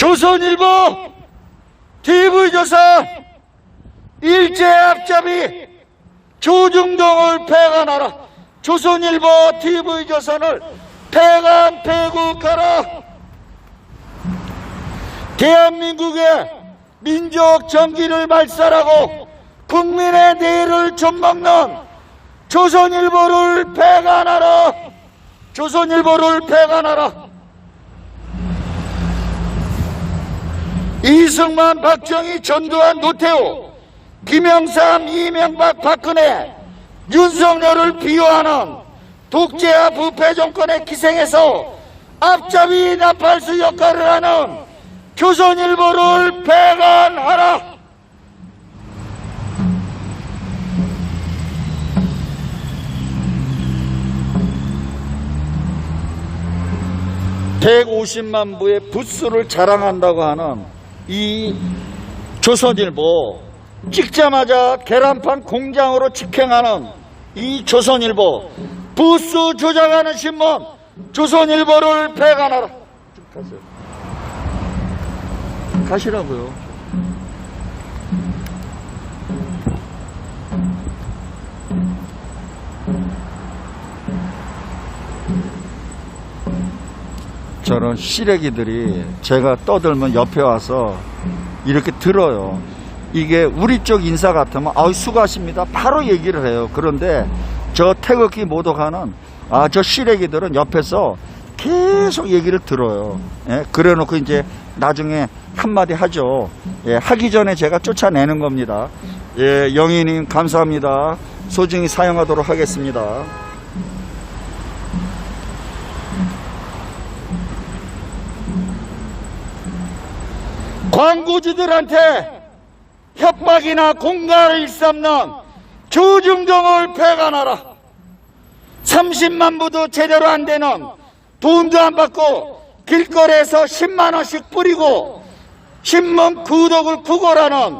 조선일보, TV조선, 일제 앞잡이 조중동을 폐간하라. 조선일보, TV조선을 폐간 폐국하라. 대한민국의 민족 정기를 말살하고 국민의 내일을 좀먹는 조선일보를 폐간하라. 조선일보를 폐간하라. 이승만, 박정희, 전두환, 노태우, 김영삼, 이명박, 박근혜, 윤석열을 비호하는 독재와 부패 정권의 기생에서 앞잡이 나팔수 역할을 하는 조선일보를 폐간하라. (150만) 부의 부수를 자랑한다고 하는 이 조선일보 찍자마자 계란판 공장으로 직행하는 이 조선일보 부수 조작하는 신문 조선일보를 가세요. 가시라고요 저런 시래기들이 제가 떠들면 옆에 와서 이렇게 들어요. 이게 우리 쪽 인사 같으면 아우 수고하십니다. 바로 얘기를 해요. 그런데 저 태극기 모독하는 아 저 시래기들은 옆에서 계속 얘기를 들어요. 예, 그래놓고 이제 나중에 한마디 하죠. 예, 하기 전에 제가 쫓아내는 겁니다. 예, 영희님 감사합니다. 소중히 사용하도록 하겠습니다. 광고주들한테 협박이나 공갈을 일삼는 조중동을 폐간하라. 30만 부도 제대로 안 되는 돈도 안 받고 길거리에서 10만 원씩 뿌리고 신문 구독을 구걸하는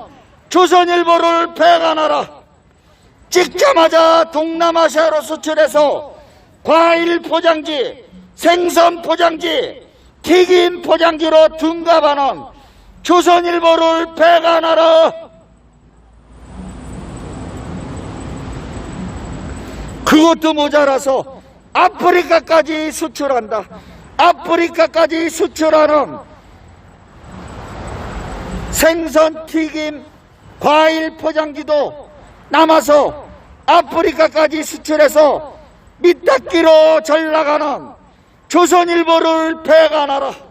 조선일보를 폐간하라. 찍자마자 동남아시아로 수출해서 과일 포장지, 생선 포장지, 튀김 포장지로 둔갑하는 조선일보를 폐간하라. 그것도 모자라서 아프리카까지 수출한다. 아프리카까지 수출하는 생선 튀김 과일 포장지도 남아서 아프리카까지 수출해서 밑닦기로 전락하는 조선일보를 폐간하라.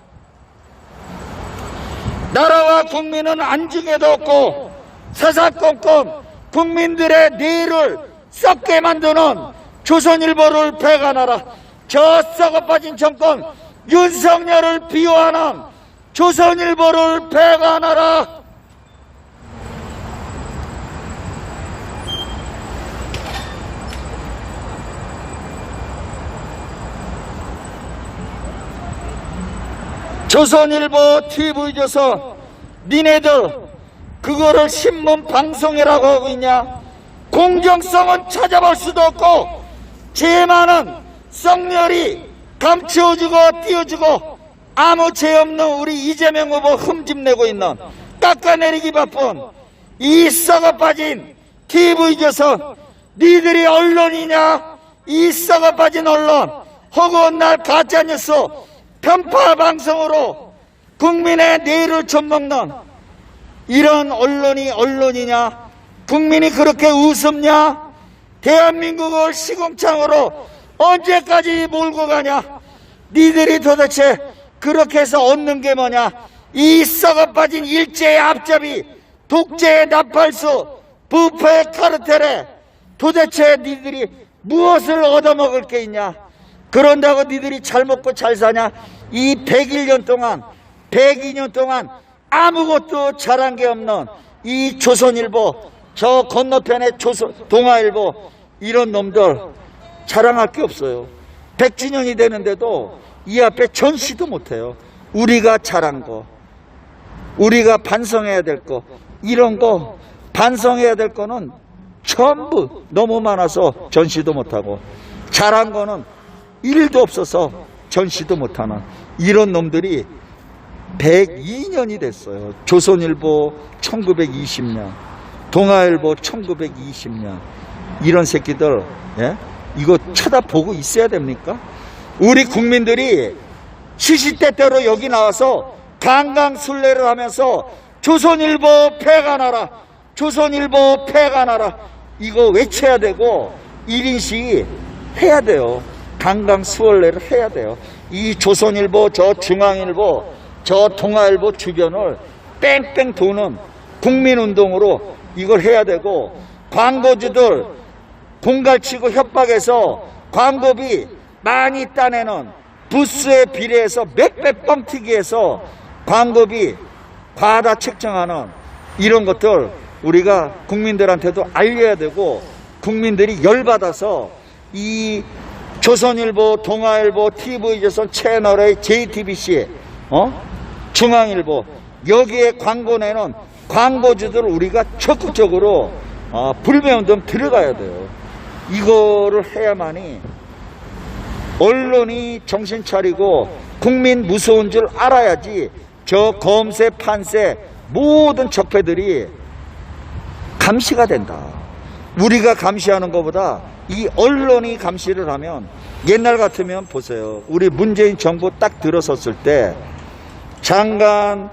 나라와 국민은 안중에도 없고 사사건건 국민들의 뇌를 썩게 만드는 조선일보를 폐간하라. 저 썩어 빠진 정권 윤석열을 비호하는 조선일보를 폐간하라. 조선일보, TV조선, 니네들 그거를 신문 방송이라고 하고 있냐? 공정성은 찾아볼 수도 없고 죄 많은 썩렬이 감추어주고 띄워주고 아무 죄 없는 우리 이재명 후보 흠집내고 있는 깎아내리기 바쁜 이 썩어 빠진 TV조선 니들이 언론이냐? 이 썩어 빠진 언론 허구한 날 가짜뉴스 편파 방송으로 국민의 뇌를 좀먹는 이런 언론이 언론이냐? 국민이 그렇게 웃음냐? 대한민국을 시궁창으로 언제까지 몰고 가냐? 니들이 도대체 그렇게 해서 얻는 게 뭐냐? 이 썩어 빠진 일제의 앞잡이, 독재의 나팔수, 부패의 카르텔에 도대체 니들이 무엇을 얻어먹을 게 있냐? 그런다고 니들이 잘 먹고 잘 사냐? 이 101년 동안, 102년 동안 아무것도 잘한 게 없는 이 조선일보, 저 건너편의 조선, 동아일보, 이런 놈들 자랑할 게 없어요. 100주년이 되는데도 이 앞에 전시도 못해요. 우리가 잘한 거, 우리가 반성해야 될 거, 이런 거, 반성해야 될 거는 전부 너무 많아서 전시도 못하고, 잘한 거는 일도 없어서 전시도 못하는 이런 놈들이 102년이 됐어요. 조선일보 1920년, 동아일보 1920년. 이런 새끼들, 예? 이거 쳐다보고 있어야 됩니까? 우리 국민들이 시시때때로 여기 나와서 강강술래를 하면서 조선일보 폐간하라, 조선일보 폐간하라, 이거 외쳐야 되고, 1인시 해야 돼요. 강강 수월래를 해야 돼요. 이 조선일보, 저 중앙일보, 저 동아일보 주변을 뺑뺑 도는 국민운동으로 이걸 해야 되고, 광고주들 공갈치고 협박해서 광고비 많이 따내는 부스에 비례해서 몇백 뻥튀기해서 광고비 과다 책정하는 이런 것들 우리가 국민들한테도 알려야 되고 국민들이 열받아서 이 조선일보, 동아일보, TV조선 채널의 JTBC, 어? 중앙일보 여기에 광고 내는 광고주들 우리가 적극적으로 어, 불매운동 들어가야 돼요. 이거를 해야만이 언론이 정신 차리고 국민 무서운 줄 알아야지 저 검세 판세 모든 적폐들이 감시가 된다. 우리가 감시하는 것보다 이 언론이 감시를 하면 옛날 같으면 보세요. 우리 문재인 정부 딱 들어섰을 때 장관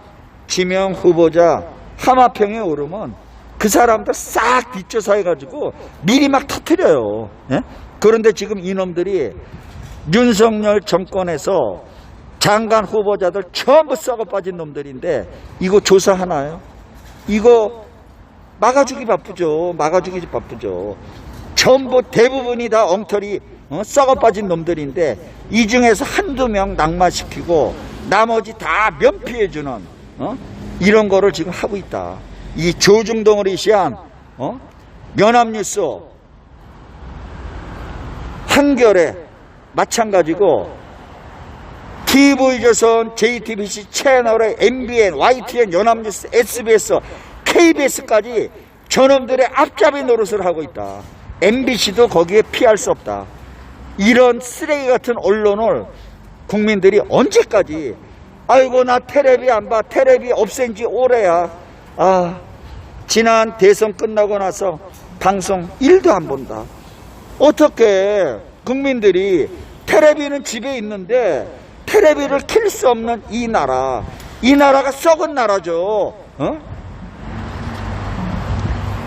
지명 후보자 하마평에 오르면 그 사람들 싹 뒷조사 해가지고 미리 막 터트려요. 예? 그런데 지금 이놈들이 윤석열 정권에서 장관 후보자들 전부 썩어 빠진 놈들인데 이거 조사하나요? 이거 막아주기 바쁘죠. 막아주기 바쁘죠. 전부 대부분이 다 엉터리 어? 썩어 빠진 놈들인데 이 중에서 한두 명 낙마시키고 나머지 다 면피해주는 어? 이런 거를 지금 하고 있다. 이 조중동을 시한 어? 연합뉴스 한결에 마찬가지고 TV조선, JTBC 채널의 MBN, YTN, 연합뉴스, SBS, KBS까지 저놈들의 앞잡이 노릇을 하고 있다. MBC도 거기에 피할 수 없다. 이런 쓰레기 같은 언론을 국민들이 언제까지 아이고 나 테레비 안 봐. 테레비 없앤 지 오래야. 아 지난 대선 끝나고 나서 방송 일도안 본다. 어떻게 국민들이 테레비는 집에 있는데 테레비를 킬 수 없는 이 나라 이 나라가 썩은 나라죠 어?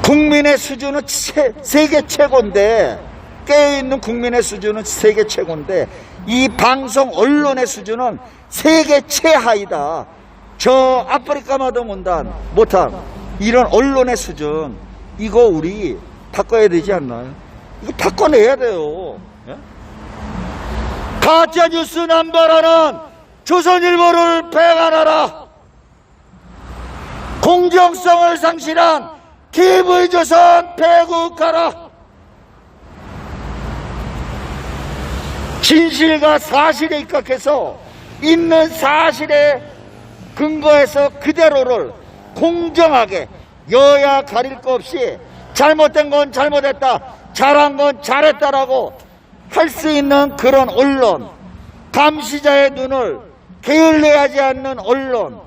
국민의 수준은 세, 세계 최고인데 깨어있는 국민의 수준은 세계 최고인데 이 방송 언론의 수준은 세계 최하이다 저 아프리카마도 못한 못한 이런 언론의 수준 이거 우리 바꿔야 되지 않나요? 이거 바꿔내야 돼요 예? 가짜 뉴스 남발하는 조선일보를 폐간하라. 공정성을 상실한 TV조선 폐국하라. 진실과 사실에 입각해서 있는 사실에 근거해서 그대로를 공정하게 여야 가릴 것 없이 잘못된 건 잘못했다, 잘한 건 잘했다라고 할 수 있는 그런 언론, 감시자의 눈을 게을리하지 않는 언론,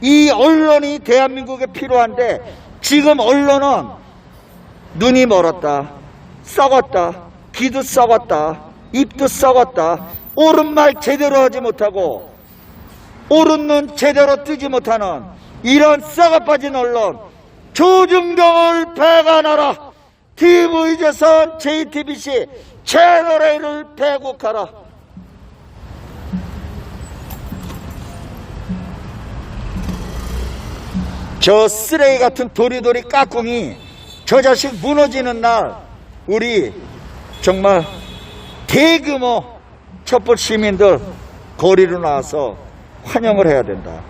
이 언론이 대한민국에 필요한데 지금 언론은 눈이 멀었다, 썩었다, 귀도 썩었다, 입도 썩었다, 옳은 말 제대로 하지 못하고 옳은 눈 제대로 뜨지 못하는 이런 썩어빠진 언론 조중동을 배관하라. TV조선 JTBC 채널A를 배국하라. 저 쓰레기 같은 도리도리 까꿍이 저 자식 무너지는 날 우리 정말 대규모 촛불 시민들 거리로 나와서 환영을 해야 된다.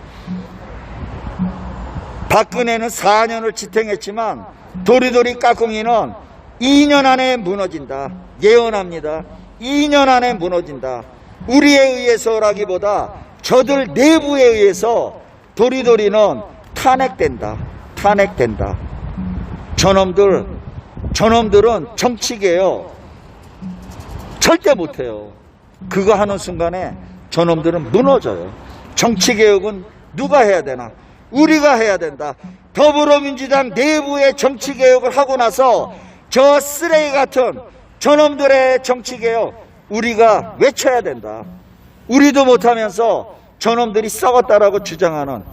박근혜는 4년을 지탱했지만 도리도리 까꿍이는 2년 안에 무너진다. 예언합니다. 2년 안에 무너진다. 우리에 의해서라기보다 저들 내부에 의해서 도리도리는 탄핵된다. 탄핵된다. 저놈들, 저놈들은 정치계요. 절대 못해요. 그거 하는 순간에 저놈들은 무너져요. 정치개혁은 누가 해야 되나? 우리가 해야 된다. 더불어민주당 내부의 정치 개혁을 하고 나서 저 쓰레기 같은 저놈들의 정치 개혁 우리가 외쳐야 된다. 우리도 못하면서 저놈들이 썩었다라고 주장하는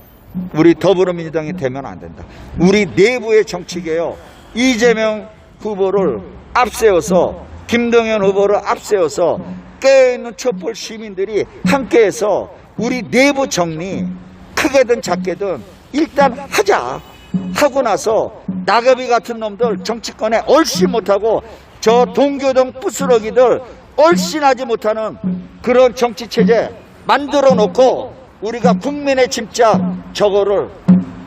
우리 더불어민주당이 되면 안 된다. 우리 내부의 정치 개혁 이재명 후보를 앞세워서 김동연 후보를 앞세워서 깨어있는 촛불 시민들이 함께해서 우리 내부 정리 크게든 작게든 일단 하자 하고 나서 나가비 같은 놈들 정치권에 얼씬 못하고 저 동교동 부스러기들 얼씬하지 못하는 그런 정치 체제 만들어 놓고 우리가 국민의 진짜 저거를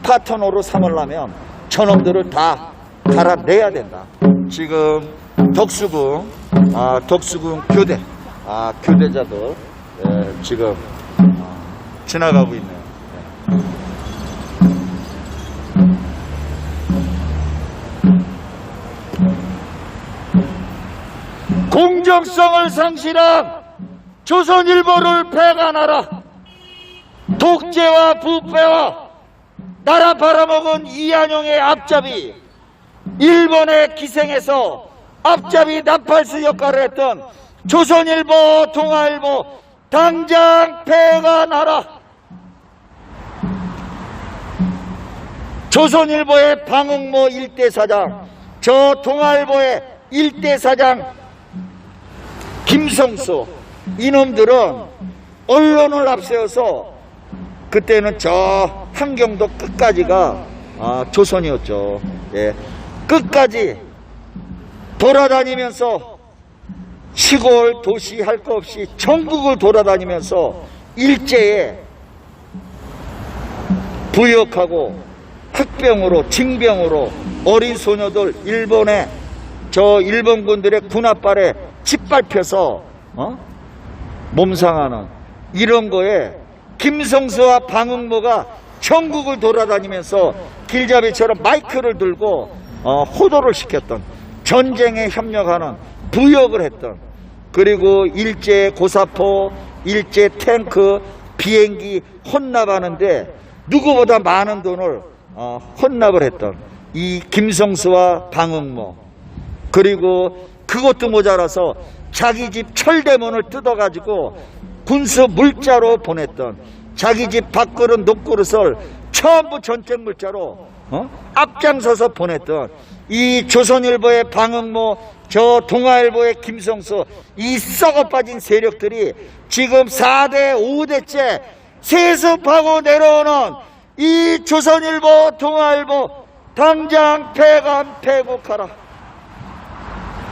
파트너로 삼으려면 저놈들을 다 갈아내야 된다. 지금 덕수궁, 아, 덕수궁 교대, 아, 교대자들 예, 지금 아, 지나가고 있네요. 공정성을 상실한 조선일보를 배간하라. 독재와 부패와 나라 팔아먹은 이한용의 앞잡이 일본에 기생해서 앞잡이 나팔수 역할을 했던 조선일보, 동아일보 당장 배간하라. 조선일보의 방응모 일대 사장, 저 동아일보의 일대 사장 김성수 이놈들은 언론을 앞세워서 그때는 저 한경도 끝까지가 아, 조선이었죠. 예. 끝까지 돌아다니면서 시골 도시 할거 없이 전국을 돌아다니면서 일제에 부역하고 흑병으로 징병으로 어린 소녀들 일본에 저 일본군들의 군합발에 짓밟혀서 어? 몸상하는 이런 거에 김성수와 방응모가 전국을 돌아다니면서 길잡이처럼 마이크를 들고 어, 호도를 시켰던 전쟁에 협력하는 부역을 했던 그리고 일제 고사포 일제 탱크 비행기 혼납하는데 누구보다 많은 돈을 어, 혼납을 했던 이 김성수와 방응모 그리고 그것도 모자라서 자기 집 철대문을 뜯어가지고 군수 물자로 보냈던 자기 집 밥그릇 녹그릇을 전부 전쟁 물자로 어? 앞장서서 보냈던 이 조선일보의 방응모 저 동아일보의 김성수 이 썩어 빠진 세력들이 지금 4대 5대째 세습하고 내려오는 이 조선일보 동아일보 당장 폐간 폐국하라